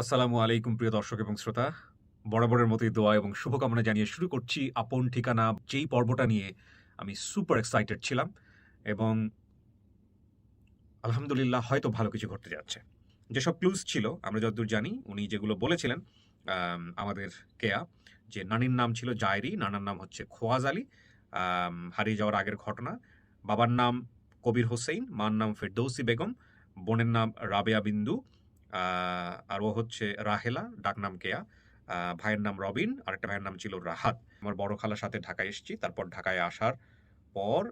আসসালামু আলাইকুম, প্রিয় দর্শক এবং শ্রোতা। বরাবরের মতোই দোয়া এবং শুভকামনা জানিয়ে শুরু করছি আপন ঠিকানা, যেই পর্বটা নিয়ে আমি সুপার এক্সাইটেড ছিলাম এবং আলহামদুলিল্লাহ হয়তো ভালো কিছু ঘটতে যাচ্ছে। যেসব ক্লুজ ছিল, আমরা যতদূর জানি, উনি যেগুলো বলেছিলেন আমাদের কেয়া, যে নানির নাম ছিল জায়রি, নানার নাম হচ্ছে খোয়াজ আলী হারিয়ে যাওয়ার আগের ঘটনা। বাবার নাম কবির হোসেন মার নাম ফেরদৌসি বেগম, বোনের নাম রাবেয়া বিন্দু আর ও হচ্ছে রাহেলা ডাকনাম কেয়া। ভাইয়ের নাম রবিন আর একটা ভাইয়ের নাম ছিল রাহাত। আমার বড় খালার সাথে ঢাকায় এসেছি, তারপর ঢাকায় আসার পর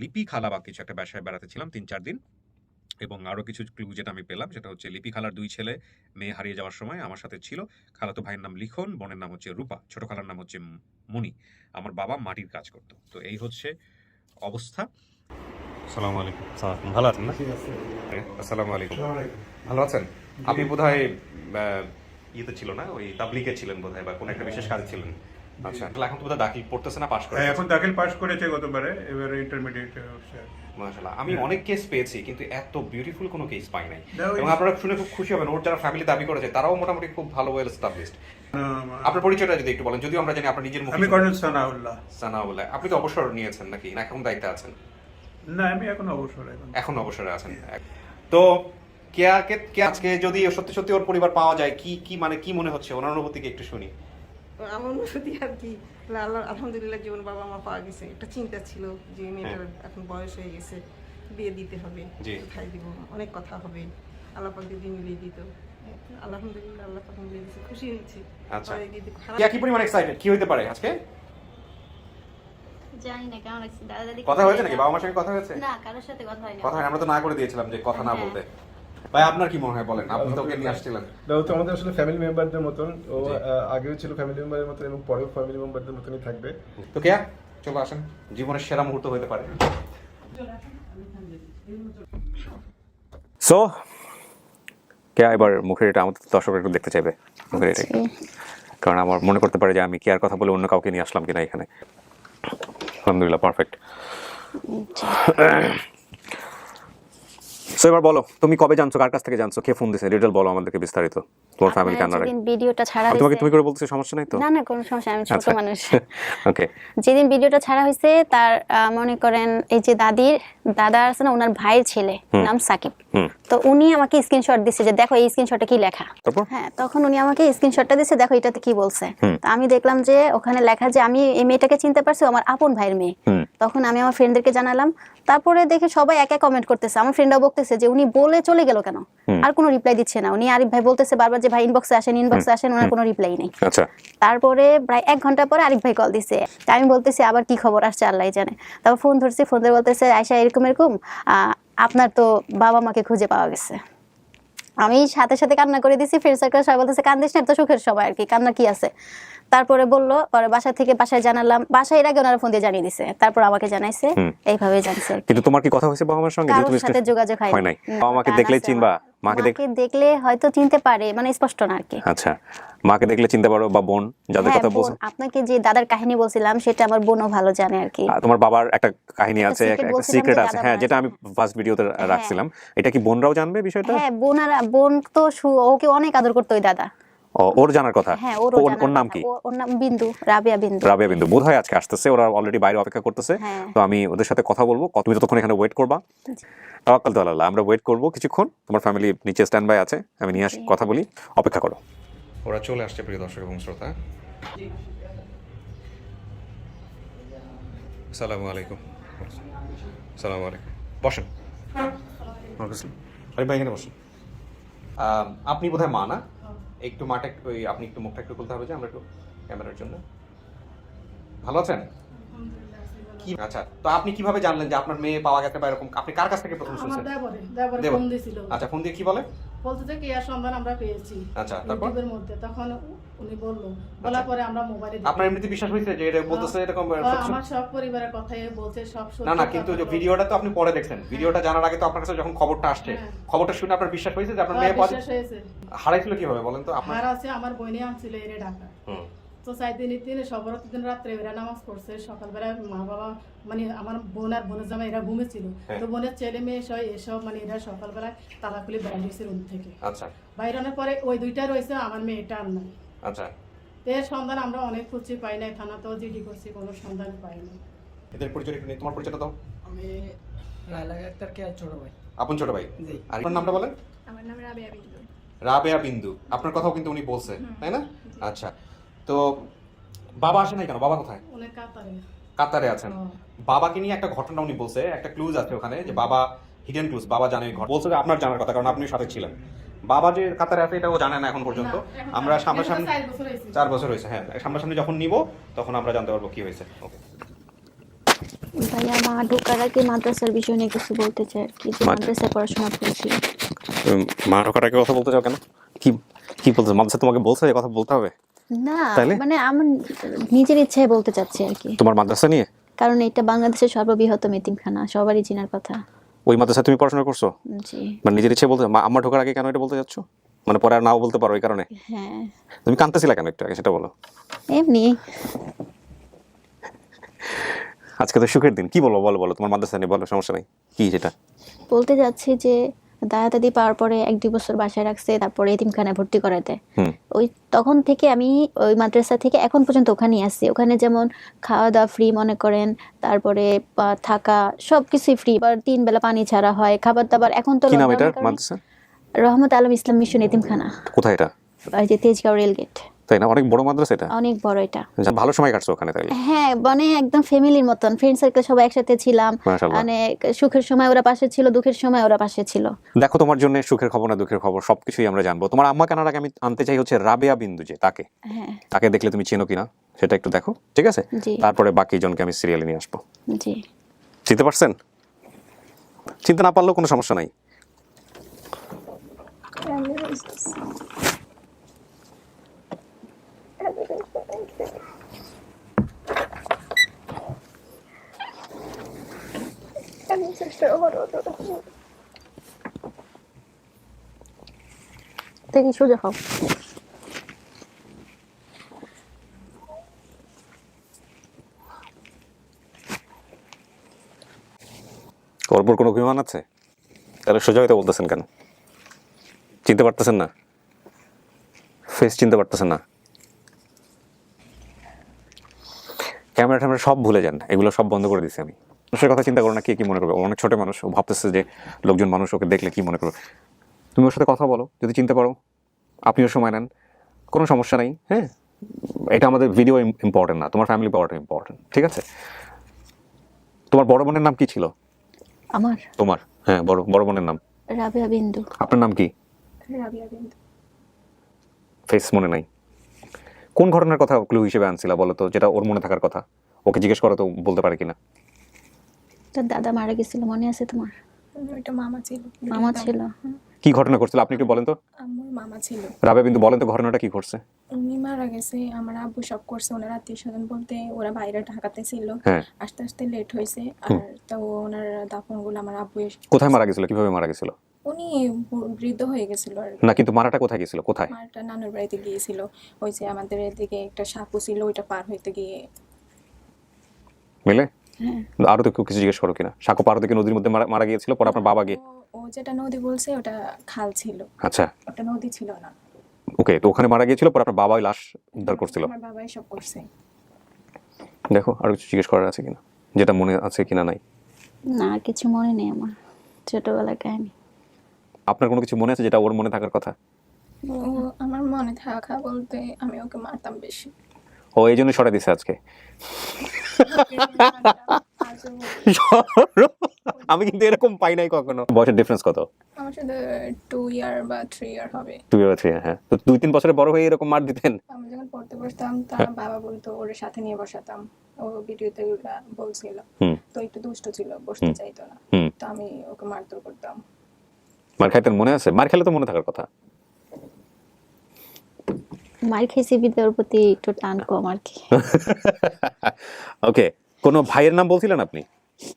লিপি খালা বা কিছু একটা বাসায় বেড়াতে ছিলাম তিন চার দিন। এবং আরও কিছু ক্লু যেটা আমি পেলাম, সেটা হচ্ছে লিপি খালার দুই ছেলে, মেয়ে হারিয়ে যাওয়ার সময় আমার সাথে ছিল। খালাতো ভাইয়ের নাম লিখন, বোনের নাম হচ্ছে রূপা, ছোট খালার নাম হচ্ছে মণি। আমার বাবা মাটির কাজ করতো। তো এই হচ্ছে অবস্থা। আসসালামু আলাইকুম। ভালো আছেন না? আসসালামু আলাইকুম। ভালো আছেন? আপনি বোধহয় ইয়েতে ছিল না? ওই তাবলিগে ছিলেন বোধহয় বা কোনো একটা বিশেষ কাজে ছিলেন? আচ্ছা এখন তো বোধহয় দাখিল পড়তেছে না পাশ করে হ্যাঁ এখন দাখিল পাস করেছে গতবারে এবারে ইন্টারমিডিয়েট মাশাআল্লাহ আমি অনেক কেস পেয়েছি কিন্তু এত বিউটিফুল কোনো কেস পাই নাই। এবং আপনারা শুনে খুব খুশি হবেন ওর যারা ফ্যামিলি দাবি করেছে তারাও মোটামুটি খুব ভালো ওয়েল এস্টাবলিশড আপনার পরিচয়টা যদি একটু বলেন যদিও আমরা জানি আপনার নিজের মুখে আমি কর্নেল সানাউল্লাহ। সানা বলে আপনি তো অবসর নিয়েছেন নাকি না এখন দায়িত্বে আছেন? না আমি এখন অবসর এখন। অবসরে আছেন তো কেয়াকে আজকে যদি সত্যি সত্যি ওর পরিবার পাওয়া যায় কি কি মানে কি মনে হচ্ছে? ওনার অনুভূতিকে একটু শুনি। আমার অনুভূতি আর কি আল্লাহ আলহামদুলিল্লাহ জীবন বাবা মা পাওয়া গেছে। একটা চিন্তা ছিল যে মেয়েটার এখন বয়স হয়ে গেছে বিয়ে দিতে হবে। কোথায় দিব অনেক কথা হবে। আল্লাহ পাক দিদি মিলিয়ে দিত। আলহামদুলিল্লাহ আল্লাহ পাক মিলিয়ে দিয়েছে খুশি হয়েছি। আচ্ছা। কি পরিমাণ এক্সাইটেড কি হইতে পারে আজকে? জানি না কেমন লাগছে? দাদা দাদি কথা হয়েছে নাকি? বাবা মার সঙ্গে কথা হয়েছে? না কারোর সাথে কথা হয়নি। কথা হয় আমরা তো না করে দিয়েছিলাম যে কথা না হ্যাঁ। বলতে। ভাই আপনার কি মনে হয় বলেন? আপনি তো ওকে নিয়ে আসছিলেন। ও তো আমাদের আসলে ফ্যামিলি মেম্বারদের মতন। ও আগেও ছিল ফ্যামিলি মেম্বারের মতন এবং পরেও ফ্যামিলি মেম্বারদের মতনই থাকবে। তো কেয়া চলো আসেন। জীবনের সেরা মুহূর্ত হতে পারে। সো কেয়া এবার মুখের এটা আমাদের দর্শকরা একটু দেখতে চাইবে? মুখের এটা কারণ আমার মনে করতে পারে যে আমি কেয়ার কথা বলে অন্য কাউকে নিয়ে আসলাম কিনা এখানে। আলহামদুলিল্লাহ পারফেক্ট সো এবার বলো তুমি কবে জানছো কার কাছ থেকে জানছো? কে ফোন দিছে? ডিটেল বলো আমাদেরকে বিস্তারিত তোমার ফ্যামিলি কান্নারে যেদিন ভিডিওটা ছাড়া আমি তোমাকে তুমি করে বলতেছি সমস্যা নাই তো? না না কোনো সমস্যা আমি ছোট আচ্ছা। মানুষ। ওকে যেদিন ভিডিওটা ছাড়া হয়েছে তার মনে করেন এই যে দাদির দাদা আছে না ওনার ভাইয়ের ছেলে নাম সাকিব। তো উনি আমাকে স্ক্রিনশট দিচ্ছে যে দেখো এই স্ক্রিনশটে কি লেখা? তারপর? হ্যাঁ তখন উনি আমাকে স্ক্রিনশটটা দিচ্ছে দেখো এটাতে কি বলছে। তো আমি দেখলাম যে ওখানে লেখা যে আমি এই মেয়েটাকে চিনতে পারছি আমার আপন ভাইয়ের মেয়ে। তখন আমি আমার ফ্রেন্ডদেরকে জানালাম। তারপরে দেখে সবাই একা কমেন্ট করতেছে। আমার ফ্রেন্ডরাও বলতেছে যে উনি বলে চলে গেল কেন? আর কোনো রিপ্লাই দিচ্ছে না। উনি আরিফ ভাই বলতেছে বারবার যে ভাই ইনবক্সে আসেন ইনবক্সে আসেন। ওনার কোনো রিপ্লাই নেই। আচ্ছা। তারপরে প্রায় এক ঘণ্টা পরে আরিফ ভাই কল দিছে। আমি বলতেছি আবার কি খবর? আসছে আল্লাহ জানে। তারপর ফোন ধরছি ফোন ধরে বলতেছে আয়সা এরকম এরকম আহ, আপনার তো বাবা মাকে খুঁজে পাওয়া গেছে। আমি সাথে সাথে কান্না করে দিছি ফ্রেন্ড সার্কেল সবাই বলতেছে কান্দিস না তো সুখের সবাই আর কি। কান্না কি আছে? তারপরে বলল পরে বাসা থেকে বাসায় জানালাম। বাসায় এর আগে ওনারা ফোন দিয়ে জানিয়ে দিছে। তারপর আমাকে জানাইছে। এইভাবে জানছে কিন্তু তোমার কি কথা হয়েছে বাবা মার সঙ্গে? তুমি সাথে যোগাযোগ হয় নাই। বাবা মাকে দেখলে চিনবা? মাকে দেখ মাকে দেখলে হয়তো চিনতে পারে মানে স্পষ্ট না আর কি। আচ্ছা। মাকে দেখলে চিনতে পারো বা বোন যাদের হ্যাঁ, কথা বলছো। আপনাকে যে দাদার কাহিনী বলছিলাম সেটা আমার বোনও ভালো জানে আর কি। তোমার বাবার একটা কাহিনী আছে একটা সিক্রেট আছে। হ্যাঁ যেটা আমি ফার্স্ট ভিডিওতে রাখছিলাম। এটা কি বোনরাও জানবে বিষয়টা? হ্যাঁ বোন আর বোন তো ওকে অনেক আদর করতো ওই দাদা। ওর জানার কথা? হ্যাঁ ওর নাম কি? ওর নাম বিন্দু রাবিয়া বিন্দু। রাবিয়া বিন্দু। বোধ হয় আজকে আসতেছে ওরা অলরেডি বাইরে অপেক্ষা করতেছে। হ্যাঁ। তো আমি ওদের সাথে কথা বলব। কত তুমি ততক্ষণ এখানে ওয়েট করবা। তাওয়াক্কাল আল্লাহ আমরা ওয়েট করব কিছুক্ষণ। তোমার ফ্যামিলি নিচে স্ট্যান্ড বাই আছে আমি নিয়ে আসি কথা বলি অপেক্ষা করো। ওরা চলে আসছে প্রিয় দর্শক এবং শ্রোতা। সালামু আলাইকুম। সালামু আলাইকুম। বসেন। আরে ভাই এখানে বসেন। আপনি বোধহয় মা না? একটু মাঠে ওই আপনি একটু মুখটা একটু খুলতে হবে যে আমরা একটু ক্যামেরার জন্য। ভালো আছেন? কি আচ্ছা তো আপনি কীভাবে জানলেন যে আপনার মেয়ে পাওয়া গেছে বা এরকম? আপনি কার কাছ থেকে প্রথম আমার শুনছেন? আচ্ছা ফোন দিয়ে কি বলে? বলতে যে কেয়ার সন্ধান আমরা পেয়েছি। আচ্ছা তারপর? মধ্যে। তখন উনি বলল। বলার পরে আমরা মোবাইলে আপনার এমনিতে বিশ্বাস হয়েছে যে এটা বলতেছে আমার সব পরিবারের কথাই বলছে সব না না কিন্তু যে ভিডিওটা তো আপনি পরে দেখছেন। ভিডিওটা জানার আগে তো আপনার কাছে যখন খবরটা আসছে হ্যাঁ। খবরটা শুনে আপনার বিশ্বাস হয়েছে যে আপনার হ্যাঁ, মেয়ে পাওয়া বিশ্বাস হয়েছে। হারাইছিল কীভাবে বলেন তো? আপনার আমার আনছিল এরে ঢাকা হুম। তো চার দিনের দিনে সবরত দিন রাত্রে এরা নামাজ পড়ছে। সকালবেলা মা বাবা মানে আমার বোন আর বোনের জামা এরা ঘুমেছিল হ্যাঁ। তো বোনের ছেলে মেয়ে সব এসব মানে এরা সকালবেলায় তালা খুলে বাইরে রুম থেকে। আচ্ছা। বাইরানোর পরে ওই দুইটা রয়েছে আমার মেয়েটা আর নাই। আচ্ছা। এর সন্ধান আমরা অনেক খুঁজছি পাই নাই থানাতেও জিডি করছি কোনো সন্ধান পাই নাই। এদের পরিচয় একটু নিই। তোমার পরিচয়টা দাও। আমি লাইলা আক্তার কে ছোট ভাই। আপন ছোট ভাই? জি। আর আপনার নামটা বলেন? আমার নাম রাবেয়া বিন্দু। রাবেয়া বিন্দু। আপনার কথাও কিন্তু উনি বলছে তাই না? আচ্ছা। তো বাবা আসে নাই কেন? বাবা কোথায়? কাতারে। কাতারে আছেন। বাবাকে নিয়ে একটা ঘটনা উনি বলছে একটা ক্লুজ আছে ওখানে যে বাবা হিডেন ক্লুজ বাবা জানে ঘটনা। বলছে যে আপনার জানার কথা কারণ আপনি সাথে ছিলেন। বাবা যে কাতারে আছে এটাও জানে না এখন পর্যন্ত। আমরা। সামনাসামনি চার বছর হয়েছে। হ্যাঁ সামনাসামনি যখন নিব তখন আমরা জানতে পারব কি হয়েছে। ওকে ভাইয়া মা ঢোকার আগে মাদ্রাসার বিষয় নিয়ে কিছু বলতে চাই আর কি যে মাদ্রাসায় পড়াশোনা করছি? মা ঢোকার আগে কথা বলতে চাও কেন? কি কি বলছে মাদ্রাসা তোমাকে বলছে যে কথা বলতে হবে? না মানে আমার নিজের ইচ্ছায় বলতে চাচ্ছি আর কি। তোমার মাদ্রাসা নিয়ে? কারণ এটা বাংলাদেশের সর্ববৃহৎ এতিমখানা সবারই চিনার কথা। ওই মাদ্রাসায় তুমি পড়াশোনা করছ? মানে নিজের ইচ্ছে বলতে আম্মা আমার ঢোকার আগে কেন এটা বলতে যাচ্ছ? মানে পরে আর নাও বলতে পারো এই কারণে? হ্যাঁ। তুমি কাঁদতেছিলা কেন একটু আগে সেটা বলো। এমনি। আজকে তো সুখের দিন। কি বলব বলো বলো। তোমার মাদ্রাসা নিয়ে বলো সমস্যা নাই। কি সেটা? বলতে যাচ্ছি যে দাদা দাদি পাওয়ার পরে এক দুই বছর বাসায় রাখছে তারপরে এতিমখানায় ভর্তি করাতে। ওই তখন থেকে আমি ওই মাদ্রাসা থেকে এখন পর্যন্ত ওখানেই আছি। ওখানে যেমন খাওয়া দাওয়া ফ্রি মনে করেন তারপরে থাকা সব কিছুই ফ্রি আবার তিন বেলা পানি ছাড়া হয় খাবার দাবার এখন তো রহমত আলম ইসলাম মিশন এতিমখানা। কোথায় এটা? যে তেজগাঁও রেলগেট। তাই না? অনেক বড় মাদ্রাসা এটা? অনেক বড় এটা। যা, ভালো সময় কাটছো ওখানে তাইলে হ্যাঁ মানে একদম ফ্যামিলির মতন। ফ্রেন্ড সার্কেল সবাই একসাথে ছিলাম। মানে সুখের সময় ওরা পাশে ছিল দুঃখের সময় ওরা পাশে ছিল। দেখো তোমার জন্য সুখের খবর না দুঃখের খবর সবকিছুই আমরা জানব। তোমার আম্মা কেনার আগে আমি আনতে চাই হচ্ছে রাবেয়া বিন্দু যে তাকে। হ্যাঁ। তাকে দেখলে তুমি চেনো কিনা? সেটা একটু দেখো ঠিক আছে? তারপরে বাকি জনকে আমি সিরিয়ালে নিয়ে আসব। জি। চিনতে পারছেন? চিনতে না পারলেও কোনো সমস্যা নাই। দেখি সোজা কোনো অভিমান আছে? তাহলে সোজা বলতেছেন কেন? চিনতে পারতেছেন না? ফেস চিনতে পারতেছেন না? ক্যামেরা ট্যামেরা সব ভুলে যান এগুলো সব বন্ধ করে দিছি আমি। মানুষের কথা চিন্তা করো না কে কি মনে করবে? অনেক ছোট মানুষ ও ভাবতেছে যে লোকজন মানুষ ওকে দেখলে কি মনে করবে? তুমি ওর সাথে কথা বলো যদি চিনতে পারো আপনিও সময় নেন কোনো সমস্যা নেই হ্যাঁ? এটা আমাদের ভিডিও ইম্পর্টেন্ট না তোমার ফ্যামিলি পাওয়াটা ইম্পর্টেন্ট ঠিক আছে? তোমার বড় বোনের নাম কি ছিল? আমার? তোমার হ্যাঁ বড় বড় বোনের নাম। রাবেয়া বিন্দু। আপনার নাম কি? রাবিয়া বিন্দু। ফেস মনে নাই। কোন ঘটনার কথা ক্লু হিসেবে আনছিলা বলো তো যেটা ওর মনে থাকার কথা? ওকে জিজ্ঞেস করো তো বলতে পারে কিনা? তোর দাদা মারা গেছিল মনে আছে তোমার? ওইটা মামা ছিল। মামা ছিল কি ঘটনা করছিল আপনি একটু বলেন তো। আমার মামা ছিল। রাবে বিন্দু বলেন তো ঘটনাটা কি করছে উনি মারা গেছে আমার আব্বু সব করছে ওনার আত্মীয় স্বজন বলতে ওরা বাইরে ঢাকাতে ছিল। হ্যাঁ। আস্তে আস্তে লেট হয়েছে আর তো ওনার দাফনগুলো আমার আব্বু কোথায় মারা গেছিল? কীভাবে মারা গেছিল? উনি বৃদ্ধ হয়ে গেছিল আর না কিন্তু মারাটা কোথায় গেছিল কোথায়? মারটা নানুর বাড়িতে গিয়েছিল। ওই যে আমাদের এদিকে একটা সাপু ছিল ওইটা পার হইতে গিয়ে। মিলে? হ্যাঁ। আরও তো কেউ কিছু জিজ্ঞেস করো কিনা? সাঁকো পার থেকে নদীর মধ্যে মারা- মারা গিয়েছিল পরে আপনার বাবা গিয়ে ও- ও যেটা নদী বলছে ওটা খাল ছিল। আচ্ছা। ওটা নদী ছিল না। ওকে তো ওখানে মারা গিয়েছিল পরে আপনার বাবাই লাশ উদ্ধার করছিল। আমার বাবাই সব করছে। দেখো আরও কিছু জিজ্ঞেস করার আছে কিনা? যেটা মনে আছে কিনা নাই? না আর কিছু মনে নেই আমার। ছোটবেলার কাহিনী। আপনার কোনো কিছু মনে আছে যেটা ওর মনে থাকার কথা? আমার মনে থাকা বলতে আমি ওকে মারতাম বেশি। ও এই জন্য সরাই দিছে আজকে। আমি কিন্তু এরকম পাই নাই কখনো। বয়সের ডিফারেন্স কত? আমার সাথে টু ইয়ার বা থ্রি ইয়ার হবে। টু ইয়ার থ্রি হ্যাঁ। তো দুই তিন বছরের বড় হয়ে এরকম মার দিতেন? আমি যখন পড়তে বসতাম তার বাবা বলতো ওর সাথে নিয়ে বসাতাম। ও ভিডিওতে বলছিল। তো একটু দুষ্ট ছিল বসতে চাইতো না। তো আমি ওকে মারধর করতাম। মার খাইতেন মনে আছে? মার খেলে তো মনে থাকার কথা। মার খেয়েছি বিদ্যার প্রতি একটু টান কম আর কি। ওকে কোনো ভাইয়ের নাম বলছিলেন আপনি?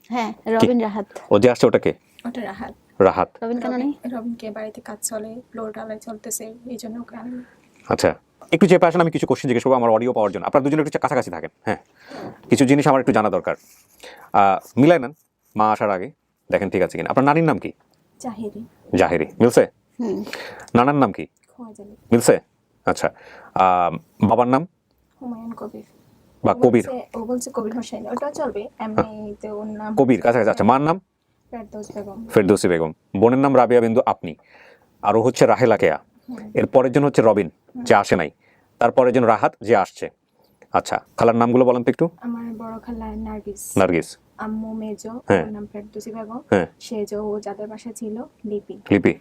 হ্যাঁ রবিন রাহাত। ও যে আসছে ওটাকে ওটা রাহাত। রাহাত। রবিন কেন নেই? রবিনকে বাড়িতে কাজ চলে ফ্লোর ঢালাই চলতেছে এই জন্য ওকে আনি আচ্ছা একটু চেপে আসেন আমি কিছু কোশ্চেন জিজ্ঞেস করব আমার অডিও পাওয়ার জন্য। আপনার দুজনে একটু কাছাকাছি থাকেন হ্যাঁ। কিছু জিনিস আমার একটু জানা দরকার। আহ, মিলাই নেন মা আসার আগে। দেখেন ঠিক আছে কিনা। আপনার নানির নাম কি? জাহেরি। জাহেরি। মিলছে? নানার নাম কি? খোয়াজালি মিলছে? আচ্ছা। বাবার নাম? হুমায়ুন কবির। বা কবির। ও বলছে কবির হোসেন ওটা চলবে। এমনিতে ওর নাম কবির কাছাকাছি। আচ্ছা মার নাম? ফেরদৌস বেগম। ফেরদৌসি বেগম। বোনের নাম রাবিয়া বিন্দু আপনি। আরও হচ্ছে রাহেলা কেয়া। এর পরের জন হচ্ছে রবিন যে আসে নাই। তারপরের জন রাহাত যে আসছে। আচ্ছা খালার নামগুলো বলেন তো একটু। আমার বড় খালা নার্গিস। নার্গিস। আম্মু মেজো হ্যাঁ। নাম ফেরদৌসি বেগম হ্যাঁ। সেজো ও যাদের বাসা ছিল লিপি। লিপি।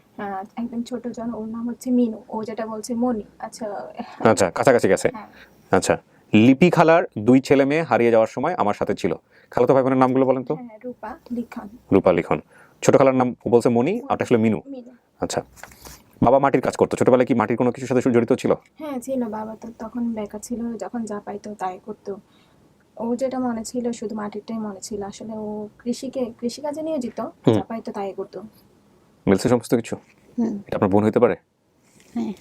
একদম ছোট জন ওর নাম হচ্ছে মিনু। ও যেটা বলছে মনি। আচ্ছা। আচ্ছা কাছাকাছি গেছে। হ্যাঁ। আচ্ছা। লিপি খালার দুই ছেলে মেয়ে হারিয়ে যাওয়ার সময় আমার সাথে ছিল। খালাতো ভাই বোনের নামগুলো বলেন তো? রূপা লিখন। রূপা লিখন। ছোট খালার নাম ও বলছে মনি আর আসলে মিনু। মিনু। আচ্ছা। বাবা মাটির কাজ করতো। ছোটবেলায় কি মাটির কোনো কিছুর সাথে জড়িত ছিল? হ্যাঁ ছিল। বাবা তো তখন বেকার ছিল যখন যা পাইতো তাই করতো। ও যেটা মনে ছিল শুধু মাটিরটাই মনে ছিল। আসলে ও কৃষিকে কৃষিকাজে নিয়োজিত হুম। যা পাইতো তাই করতো। মিলছে সমস্ত কিছু? হুম। এটা আপনার বোন হইতে পারে? হ্যাঁ।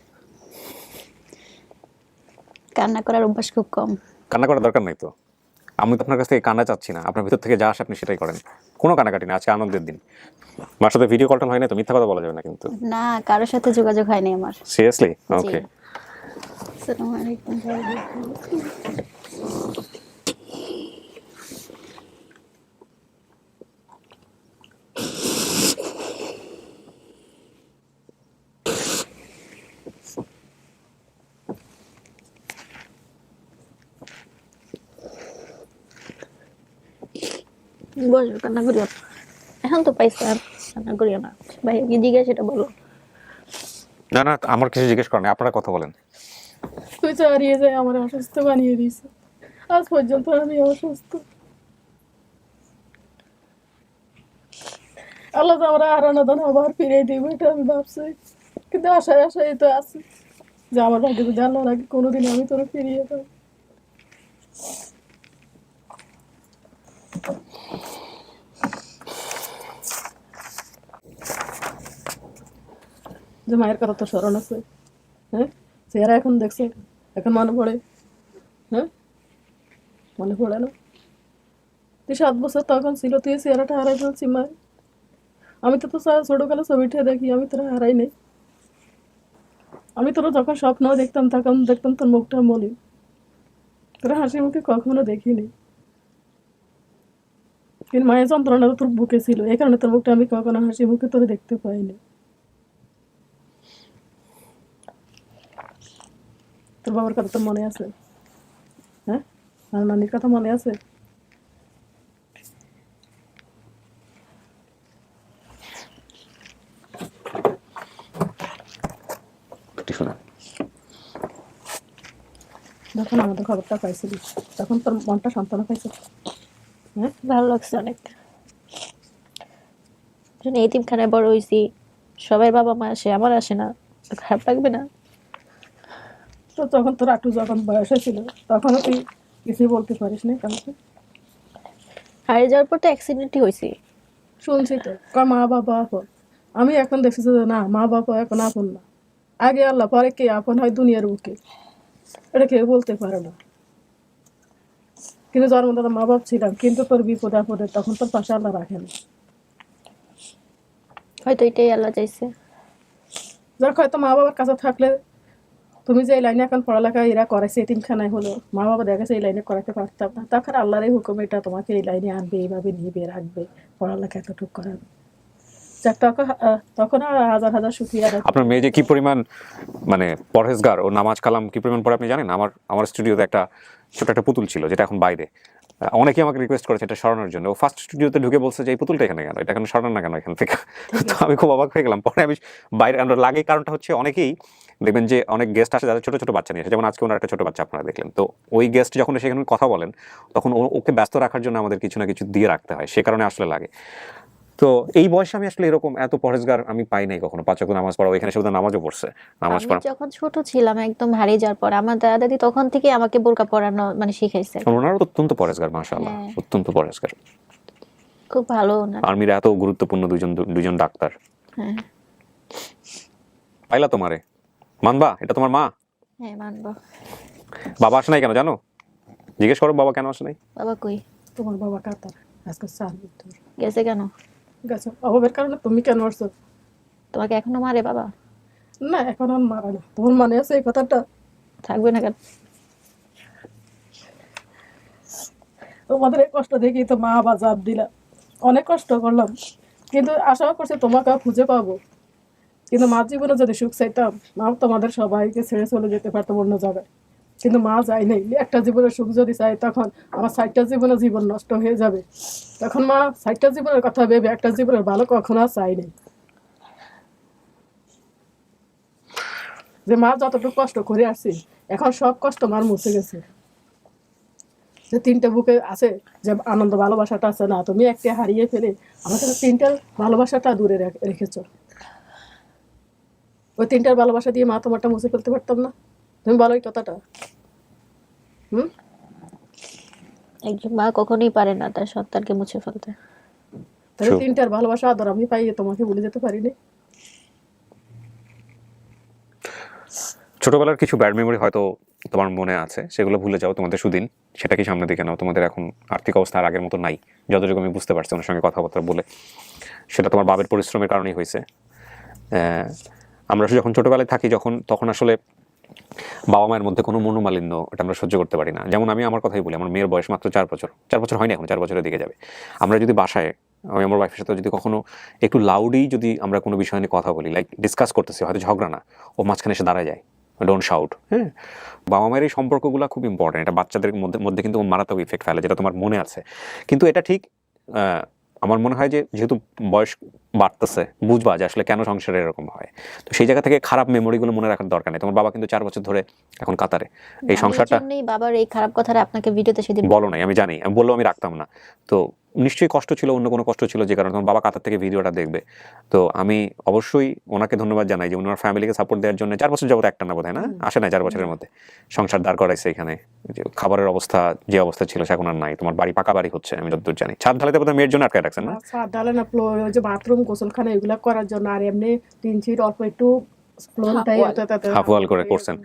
কান্না করার অভ্যাস খুব কম। কান্না করার দরকার নাই তো? আমি তো আপনার কাছ থেকে কান্না চাচ্ছি না। আপনার ভিতর থেকে যা আসে আপনি সেটাই করেন। কোনো কান্নাকাটি না আজকে আনন্দের দিন। মার সাথে ভিডিও কলটা হয় না তো? মিথ্যা কথা বলা যাবে না কিন্তু। না কারোর সাথে যোগাযোগ হয়নি আমার। সিরিয়াসলি ওকে আসসালামু আলাইকুম বলো কান্না করিও না। এখন তো পাইছে আর কান্না করিও না। ভাই কি জিজ্ঞাসা সেটা বলো। না না আমার কিছু জিজ্ঞেস করেন আপনারা কথা বলেন। তুই চারিয়ে যায় আমার অসুস্থ বানিয়ে দিয়েছে। আজ পর্যন্ত আমি অসুস্থ। আল্লাহ তো আমরা হারানো দান আবার ফিরে দিবে এটা আমি ভাবছি। কিন্তু আশায় আশায় তো আছি। যে আমার ভাগ্যে যদি আল্লাহ লাগে কোনোদিন আমি তোরা ফিরিয়ে পাই যে মায়ের কথা তো স্মরণ আছে। হ্যাঁ? চেহারা এখন দেখছ, এখন মনে পড়ে। হ্যাঁ? মনে পড়ে না? তুই সাত বছর তখন ছিল, তুই চেহারাটা হারাই ফেলছি মায়ের আমি তো তো ছোটবেলা ছবিটা দেখি, আমি তোরা হারাই নাই। আমি তোরা যখন স্বপ্ন দেখতাম, তখন দেখতাম তোর মুখটা মলি তোরা হাসি মুখে কখনো দেখিনি। কিন্তু মায়ের যন্ত্রণাটা তোর বুকে ছিল, এই কারণে তোর মুখটা আমি কখনো হাসি মুখে তোরে দেখতে পাইনি। তোর বাবার কথা তোর মনে আছে। হ্যাঁ? আর নানির কথা মনে আছে? যখন আমাদের খবরটা পাইছিলি তখন তোর মনটা সান্ত্বনা পাইছে? হ্যাঁ? ভালো লাগছে অনেক। যখন এতিমখানায় বড় হয়েছি সবাই বাবা মা আসে আমার আসে না। তো খারাপ লাগবে না? তো তখন তোর আটু যখন বয়স হয়েছিল তখনও তুই কিছুই বলতে পারিস না কাউকে। হারিয়ে যাওয়ার পর তো অ্যাক্সিডেন্টই হয়েছে। শুনছি তো কয় মা বাবা আপন। আমি এখন দেখছি যে না মা বাবা এখন আপন না। আগে আল্লাহ পরে কে আপন হয় দুনিয়ার বুকে? এটা কেউ বলতে পারে না। কিন্তু জন্মদাতা মা বাপ ছিলাম কিন্তু তোর বিপদে আপদে তখন তোর পাশে আল্লাহ রাখে না। হয়তো এটাই আল্লাহ চাইছে। যার হয়তো মা বাবার কাছে থাকলে তুমি যে এই লাইনে এখন পড়ালেখা এরা করাইছে এতিমখানায় হলো। মা বাবা দেখেছে এই লাইনে করাতে পারতাম না। তখন আল্লাহর এই হুকুম এটা তোমাকে এই লাইনে আনবে এইভাবে নিবে রাখবে পড়ালেখা এতটুকু করাবে যাক তখন তখন আর হাজার হাজার সুখিয়া আপনার মেয়ে যে কি পরিমাণ মানে পরহেজগার ও নামাজ কালাম কি পরিমাণ পরে আপনি জানেন? আমার আমার স্টুডিওতে একটা ছোট একটা পুতুল ছিল যেটা এখন বাইরে। আহ, অনেকেই আমাকে রিকোয়েস্ট করেছে এটা সরানোর জন্য। ও ফার্স্ট স্টুডিওতে ঢুকে বলছে যে এই পুতুলটা এখানে কেন? এটা এখন সরানো না কেন এখান থেকে? তো আমি খুব অবাক হয়ে গেলাম। পরে আমি বাইরে আমরা লাগে কারণটা হচ্ছে অনেকেই দেখবেন যে অনেক গেস্ট আসে যাদের ছোট ছোট বাচ্চা নিয়ে আসে যেমন আজকে ওনার একটা ছোট বাচ্চা আপনারা দেখলেন। তো ওই গেস্ট যখন সেখানে কথা বলেন তখন ওকে ব্যস্ত রাখার জন্য আমাদের কিছু না কিছু দিয়ে রাখতে হয়। সে কারণে আসলে লাগে। তো এই বয়সে আমি আসলে এরকম এত পরেজগার আমি পাই নাই কখনো। পাঁচ ওয়াক্ত নামাজ পড়া এখানে শুধু নামাজও পড়ছে। নামাজ পড়া। যখন ছোট ছিলাম একদম হারিয়ে যাওয়ার পর আমার দাদা দাদি তখন থেকে আমাকে বোরকা পরানো মানে শিখাইছে। ওনারও অত্যন্ত পরেজগার মাশাআল্লাহ। হ্যাঁ। অত্যন্ত পরেজগার খুব ভালো না আর্মির এত গুরুত্বপূর্ণ দুজন দুজন ডাক্তার। হ্যাঁ। পাইলা তোমারে? মানবা? এটা তোমার মা? হ্যাঁ মানবো। বাবা আসে নাই কেন জানো? জিজ্ঞেস করো বাবা কেন আসে নাই? বাবা কই? তোমার বাবা কাতার আজকে চার বছর গেছে কেন? গেছো। অভাবের কারণে তুমি কেন আসছো? তোমাকে এখনও মারে বাবা? না এখন আর মারা না। তোমার মনে আছে এই কথাটা? থাকবে না কেন? তোমাদের এই কষ্ট দেখি তো মা বা জাপ দিলা। অনেক কষ্ট করলাম। কিন্তু আশাও করছি তোমাকে খুঁজে পাবো। কিন্তু মা জীবনে যদি সুখ চাইতাম, মা তোমাদের সবাইকে ছেড়ে চলে যেতে পারতাম অন্য জায়গায়। কিন্তু মা যায় নাই। একটা জীবনের সুখ যদি চাই তখন আমার ষাটটা জীবনে জীবন নষ্ট হয়ে যাবে। তখন মা ষাটটা জীবনের কথা ভেবে একটা জীবনের ভালো কখনো আর চাই নাই। যে মা যতটুকু কষ্ট করে আসছি, এখন সব কষ্ট মার মুছে গেছে। যে তিনটে বুকে আছে, যে আনন্দ ভালোবাসাটা আছে না, তুমি একটা হারিয়ে ফেলে আমাকে তো তিনটার ভালোবাসাটা দূরে রেখ- রেখেছো। ওই তিনটার ভালোবাসা দিয়ে মা তোমারটা মুছে ফেলতে পারতাম না। তুমি বলো এই কথাটা। হুম? একজন মা কখনোই পারে না তার সন্তানকে মুছে ফেলতে। তাহলে তিনটার ভালোবাসা আদর আমি পাইয়ে তোমাকে ভুলে যেতে পারিনি। ছোটবেলার কিছু ব্যাড মেমোরি হয়তো তোমার মনে আছে সেগুলো ভুলে যাও তোমাদের সুদিন। সেটা কি সামনে দিকে নাও তোমাদের এখন আর্থিক অবস্থা আর আগের মতো নাই। যতটুকু আমি বুঝতে পারছি ওনার সঙ্গে কথাবার্তা বলে। সেটা তোমার বাবের পরিশ্রমের কারণেই হয়েছে। আহ, আমরা যখন ছোটোবেলায় থাকি, যখন, তখন আসলে বাবা মায়ের মধ্যে কোনো মনোমালিন্য এটা আমরা সহ্য করতে পারি না। যেমন আমি আমার কথাই বলি, আমার মেয়ের বয়স মাত্র চার বছর। চার বছর হয়নি এখন, চার বছরের দিকে যাবে। আমরা যদি বাসায়, আমি আমার ওয়াইফের সাথে যদি কখনো একটু লাউডই যদি আমরা কোনো বিষয় নিয়ে কথা বলি লাইক ডিসকাস করতেছি, হয়তো ঝগড়া না, ও মাঝখানে এসে দাঁড়ায় যায়। ডোন্ট শাউট হ্যাঁ? বাবা মায়ের এই সম্পর্কগুলো খুব ইম্পর্টেন্ট এটা বাচ্চাদের মধ্যে মধ্যে কিন্তু মারাত্মক ইফেক্ট ফেলে, যেটা তোমার মনে আছে। কিন্তু এটা ঠিক আমার মনে হয় যে যেহেতু বয়স বাড়তেছে বুঝবা যে আসলে কেন সংসারে এরকম হয়। তো সেই জায়গা থেকে খারাপ মেমোরিগুলো মনে রাখার দরকার নেই। তোমার বাবা কিন্তু চার বছর ধরে এখন কাতারে। এই সংসারটা বাবার এই খারাপ কথাটা আপনাকে ভিডিওতে সেদিন বলো নাই আমি জানি আমি বললেও আমি রাখতাম না। তো নিশ্চয়ই কষ্ট ছিল অন্য কোনো কষ্ট ছিল যে কারণে তোমার বাবা কাতার থেকে ভিডিওটা দেখবে। তো আমি অবশ্যই ওনাকে ধন্যবাদ জানাই যে ওনার ফ্যামিলিকে সাপোর্ট দেওয়ার জন্য চার বছর যাবত একটা না বোধ হয় না আসে না চার বছরের মধ্যে। সংসার দাঁড় করাইছে এখানে। খাবারের অবস্থা যে অবস্থা ছিল সে এখন আর নাই। তোমার বাড়ি পাকা বাড়ি হচ্ছে আমি যতদূর জানি। ছাদ ঢালাইতে বোধহয় মেয়ের জন্য আটকায় রাখছেন না? ছাদ ডালে না ওই যে বাথরুম গোসলখানা এগুলা করার জন্য। আর এমনি তিন ফিট অল্প একটু ফ্লোরটাই করে করছেন।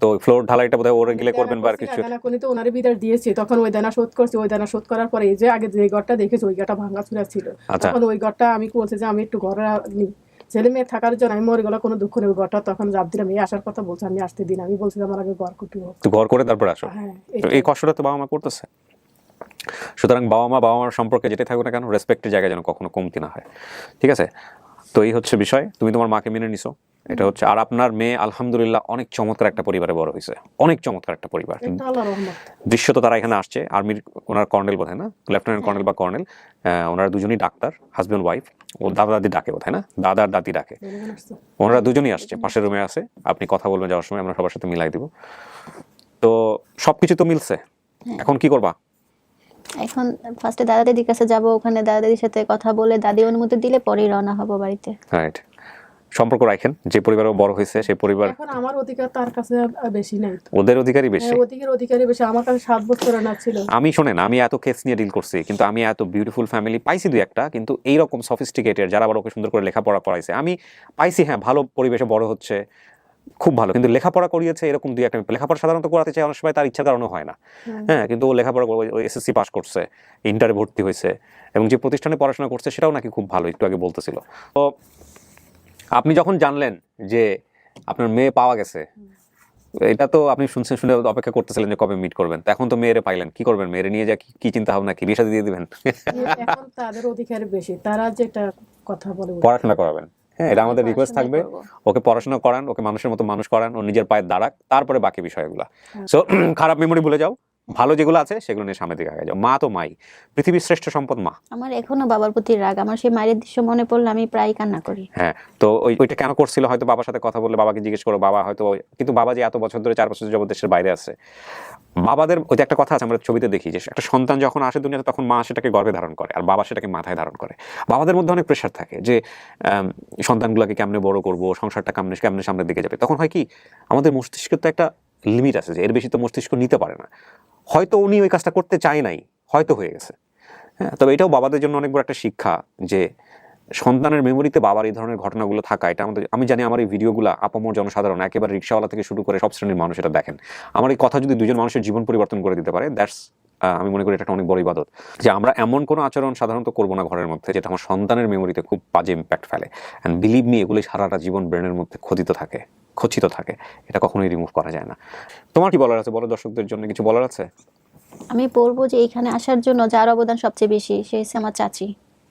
তো ফ্লোর ঢালাইটা বোধহয় ওরে গেলে করবেন বা আর কিছু? তো ওনারে বিদার দিয়েছি। তখন ওই দানা শোধ করছি ওই দানা শোধ করার পরে এই যে আগে যে ঘরটা দেখেছি ওই ঘরটা ভাঙা ছিল। আচ্ছা। তখন ওই ঘরটা আমি বলছি যে আমি একটু ঘরে নিই ছেলে মেয়ে থাকার জন্য আমি মরে গেলে কোনো দুঃখ নেই ঘরটা তখন জাপ দিলাম এই আসার কথা বলছে আমি আসতে দিন আমি বলছিলাম আমার আগে ঘর কুটি হোক। তো ঘর করে তারপর আসো। হ্যাঁ এই কষ্টটা তো বাবা মা করতেছে। সুতরাং বাবা মা বাবা মার সম্পর্কে যেটাই থাকুক না কেন রেসপেক্টের জায়গায় যেন কখনো কমতি না হয়। ঠিক আছে? তো এই হচ্ছে বিষয়। তুমি তোমার মাকে মেনে নিছো। এটা হচ্ছে আর আপনার মেয়ে আলহামদুলিল্লাহ অনেক চমৎকার একটা পরিবারে বড় হয়েছে। অনেক চমৎকার একটা পরিবার। দৃশ্য তো তারা এখানে আসছে। আর্মির ওনার কর্নেল বোধ না? লেফটেন্যান্ট কর্নেল বা কর্নেল। ওনারা দুজনই ডাক্তার হাজব্যান্ড ওয়াইফ। ও দাদা দাদি ডাকে বোধ না? দাদা আর দাদি ডাকে। আসছে। ওনারা দুজনই আসছে পাশের রুমে আছে। আপনি কথা বলবেন যাওয়ার সময় আমরা সবার সাথে মিলাই দিব। তো সবকিছু তো মিলছে। এখন কি করবা? এখন ফার্স্টে দাদা দিদির কাছে যাব ওখানে দাদা দিদির সাথে কথা বলে দাদি অনুমতি দিলে পরেই রওনা হব বাড়িতে। রাইট সম্পর্ক রাখেন যে পরিবারে ও বড় হয়েছে সেই পরিবার এখন আমার অধিকার তার কাছে বেশি নাই। ওদের অধিকারই বেশি। হ্যাঁ, অধিকার অধিকারী বেশি। আমার কাছে সাত বছর না ছিল। আমি শোনেন আমি এত কেস নিয়ে ডিল করছি কিন্তু আমি এত বিউটিফুল ফ্যামিলি পাইছি দুই একটা কিন্তু এইরকম সফিস্টিকেটেড যারা ওকে সুন্দর করে লেখাপড়া করাইছে আমি পাইছি হ্যাঁ ভালো পরিবেশে বড় হচ্ছে খুব ভালো কিন্তু লেখাপড়া করিয়েছে এরকম দুই একটা লেখাপড়া সাধারণত করাতে চাই অনেক সময় তার ইচ্ছার কারণে হয় না। হ্যাঁ। কিন্তু ও লেখাপড়া এসএসসি পাস করছে ইন্টারে ভর্তি হয়েছে এবং যে প্রতিষ্ঠানে পড়াশোনা করছে সেটাও নাকি খুব ভালো একটু আগে বলতেছিল। তো আপনি যখন জানলেন যে আপনার মেয়ে পাওয়া গেছে এটা তো আপনি শুনছেন শুনে অপেক্ষা করতেছিলেন যে কবে মিট করবেন। এখন তো মেয়েরে পাইলেন কি করবেন? মেয়েরে নিয়ে যা কি- চিন্তা ভাবনা কি বিয়ে দিয়ে দিবেন? এখন তাদের অধিকার বেশি তারা যেটা কথা বলে পড়াশোনা করাবেন। হ্যাঁ এটা আমাদের রিকোয়েস্ট থাকবে। ওকে পড়াশোনা করান ওকে মানুষের মতো মানুষ করান ও নিজের পায়ে দাঁড়াক তারপরে বাকি বিষয়গুলো। সো খারাপ মেমোরি ভুলে যাও। ভালো যেগুলো আছে সেগুলো নিয়ে সামনের দিকে আগে যাও। মা তো মাই। পৃথিবীর শ্রেষ্ঠ সম্পদ মা। আমার এখনও বাবার প্রতি রাগ। আমার সেই মায়ের দৃশ্য মনে পড়লে আমি প্রায় কান্না করি। হ্যাঁ তো ওই ওইটা কেন করছিল? হয়তো বাবার সাথে কথা বললে বাবাকে জিজ্ঞেস করো বাবা হয়তো কিন্তু বাবা যে এত বছর ধরে চার বছর যাবত দেশের বাইরে আছে। বাবাদের ওই একটা কথা আছে আমরা ছবিতে দেখি যে একটা সন্তান যখন আসে দুনিয়াতে তখন মা সেটাকে গর্ভে ধারণ করে আর বাবা সেটাকে মাথায় ধারণ করে। বাবাদের মধ্যে অনেক প্রেশার থাকে যে সন্তানগুলোকে কেমনে বড় করব সংসারটা কেমনে কেমনে সামনের দিকে যাবে? তখন হয় কি আমাদের মস্তিষ্কের তো একটা লিমিট আছে যে এর বেশি তো মস্তিষ্ক নিতে পারে না। হয়তো উনি ওই কাজটা করতে চায় নাই, হয়তো হয়ে গেছে। হ্যাঁ তবে এটাও বাবাদের জন্য অনেক বড় একটা শিক্ষা যে সন্তানের মেমোরিতে বাবার এই ধরনের ঘটনাগুলো থাকা, এটা আমাদের, আমি জানি আমার এই ভিডিওগুলো আপামর জনসাধারণ একেবারে রিক্সাওয়ালা থেকে শুরু করে সব শ্রেণির মানুষ এটা দেখেন। আমার এই কথা যদি দুজন মানুষের জীবন পরিবর্তন করে দিতে পারে দ্যাটস আমি মনে করি এটা একটা অনেক বড় ইবাদত। যে আমরা এমন কোনো আচরণ সাধারণত করব না ঘরের মধ্যে যেটা আমার সন্তানের মেমোরিতে খুব বাজে ইম্প্যাক্ট ফেলে। অ্যান্ড বিলিভ মি এগুলি সারাটা জীবন ব্রেনের মধ্যে খোদিত থাকে। খচিত থাকে। এটা কখনোই রিমুভ করা যায় না। তোমার কি বলার আছে? বড় দর্শকদের জন্য কিছু বলার আছে? আমি বলব যে এখানে আসার জন্য যার অবদান সবচেয়ে বেশি, সে হচ্ছে আমার চাচি।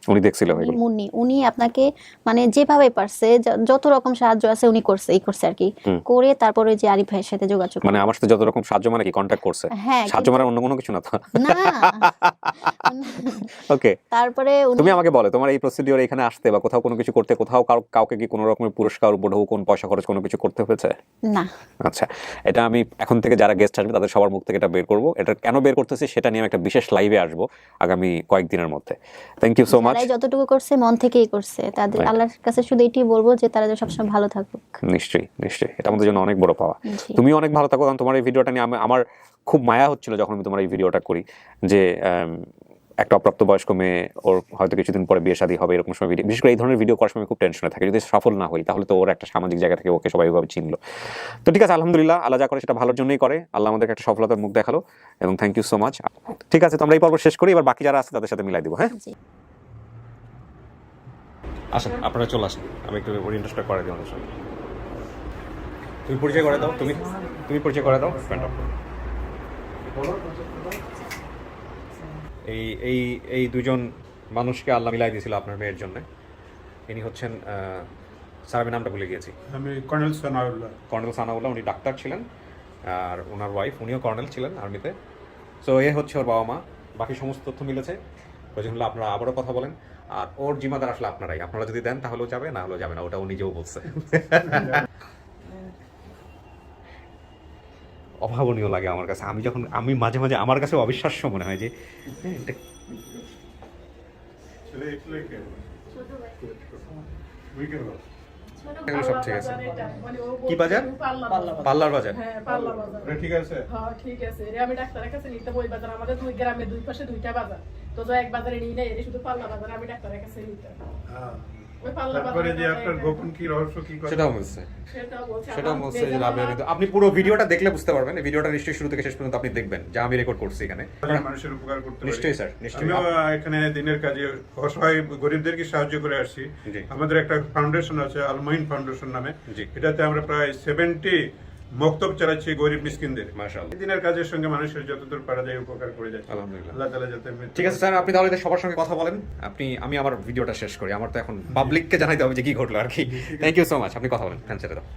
উনি দেখছিল উনি এগুলো। মুন্নি উনি আপনাকে মানে যেভাবে পারছে যত রকম সাহায্য আছে উনি করছে এই করছে আর কি করে তারপরে যে আরিফ ভাইয়ের সাথে যোগাযোগ মানে আমার সাথে যত রকম সাহায্য মানে কি কন্ট্যাক্ট করছে? হ্যাঁ সাহায্য মানে অন্য কোনো কিছু না তো? না। ওকে তারপরে তুমি আমাকে বলো তোমার এই প্রসিডিওর এখানে আসতে বা কোথাও কোনো কিছু করতে কোথাও কাউকে কি কোনো রকমের পুরস্কার উপঢৌ কোন পয়সা খরচ কোনো কিছু করতে হয়েছে? না। আচ্ছা এটা আমি এখন থেকে যারা গেস্ট আসবে তাদের সবার মুখ থেকে এটা বের করব। এটা কেন বের করতেছি সেটা নিয়ে আমি একটা বিশেষ লাইভে আসব আগামী কয়েকদিনের মধ্যে। থ্যাংক ইউ সো মাচ যারাই যতটুকু করছে মন থেকেই করছে। তাদের আল্লাহর কাছে শুধু এটাই বলব যে তারা যেন সবসময় ভালো থাকুক। নিশ্চয়ই নিশ্চয়ই। এটা আমাদের জন্য অনেক বড় পাওয়া। তুমি অনেক ভালো থাকো কারণ তোমার এই ভিডিওটা নিয়ে আমার খুব মায়া হচ্ছিল যখন আমি তোমার এই ভিডিওটা করি যে একটা অপ্রাপ্তবয়স্ক মেয়ে ওর হয়তো কিছুদিন পরে বিয়ে শাদী হবে এরকম সময় ভিডিও বিশেষ করে এই ধরনের ভিডিও করার সময় খুব টেনশনে থাকে। যদি সফল না হই তাহলে তো ওর একটা সামাজিক জায়গা থেকে ওকে সবাই ওইভাবে চিনলো। তো ঠিক আছে আলহামদুলিল্লাহ আল্লাহ যা করে সেটা ভালোর জন্যই করে। আল্লাহ আমাদেরকে একটা সফলতার মুখ দেখাল এবং থ্যাংক ইউ সো মাচ ঠিক আছে তো আমরা এই পর্ব শেষ করি এবার বাকি যারা আছে তাদের সাথে মিলাই দিব হ্যাঁ? আসেন আপনারা চলে আসেন। আমি একটু ওরিয়েন্টেশনটা করে দিই আমাদের সঙ্গে। তুমি পরিচয় করে দাও তুমি তুমি পরিচয় করে দাও ফ্রেন্ড এই এই এই দুজন মানুষকে আল্লাহ মিলাই দিয়েছিল আপনার মেয়ের জন্য। ইনি হচ্ছেন স্যার আমি নামটা ভুলে গিয়েছি। আমি কর্নেল সানাউল্লাহ। কর্নেল সানাউল্লাহ উনি ডাক্তার ছিলেন আর ওনার ওয়াইফ উনিও কর্নেল ছিলেন আর্মিতে। সো এ হচ্ছে ওর বাবা মা বাকি সমস্ত তথ্য মিলেছে। প্রয়োজন হলে আপনারা আবারও কথা বলেন। আর ওর জিম্মাদার আসলে আপনারাই। আপনারা যদি দেন তাহলেও যাবে, না হলেও যাবে না। ওটা ও নিজেও বলছে। অভাবনীয় লাগে আমার কাছে। আমি যখন আমি মাঝে মাঝে আমার কাছে অবিশ্বাস্য মনে হয় যে এগুলো সব ঠিক আছে। মানে কি বাজার? পাল্লা বাজার পাল্লার বাজার হ্যাঁ পাল্লা বাজার ঠিক আছে? হ্যাঁ ঠিক আছে। রে আমি ডাক্তারের কাছে নিতে বই বাজার। আমাদের দুই গ্রামে দুই পাশে দুইটা বাজার। তো যা এক বাজারে নিয়ে নেই শুধু পাল্লা বাজার আমি ডাক্তারের কাছে নিতে। হ্যাঁ। ওই পাল্লা তারপরে যে আপনার গোপন কি রহস্য কি সেটাও বলছে। সেটাও বলছে। সেটাও আমার বলছে যে বেদনা কিন্তু আপনি পুরো ভিডিওটা দেখলে বুঝতে পারবেন। এই ভিডিওটা নিশ্চয়ই শুরু থেকে শেষ পর্যন্ত আপনি দেখবেন যা আমি রেকর্ড করছি এখানে। মানুষের উপকার করতে। নিশ্চয়ই স্যার নিশ্চয়ই। এখানে দিনের কাজে অসহায় গরিবদেরকে সাহায্য করে আসছি। জি। আমাদের একটা ফাউন্ডেশন আছে আলমাইন ফাউন্ডেশন নামে। জি। এটাতে আমরা প্রায় সেভেন্টি মক্তব চালাচ্ছি গরিব মিসকিনদের মাশাআল্লাহ। দিনের কাজের সঙ্গে মানুষের যতদূর পারা যায় উপকার করে যাচ্ছে। আলহামদুলিল্লাহ। আল্লাহ তালা যাতে ঠিক আছে স্যার আপনি তাহলে সবার সঙ্গে কথা বলেন। আপনি আমি আমার ভিডিওটা শেষ করি। আমার তো এখন পাবলিককে জানাইতে হবে যে কি ঘটলো আর কি। থ্যাংক ইউ সো মাচ আপনি কথা বলেন ফ্যান ছেড়ে দাও।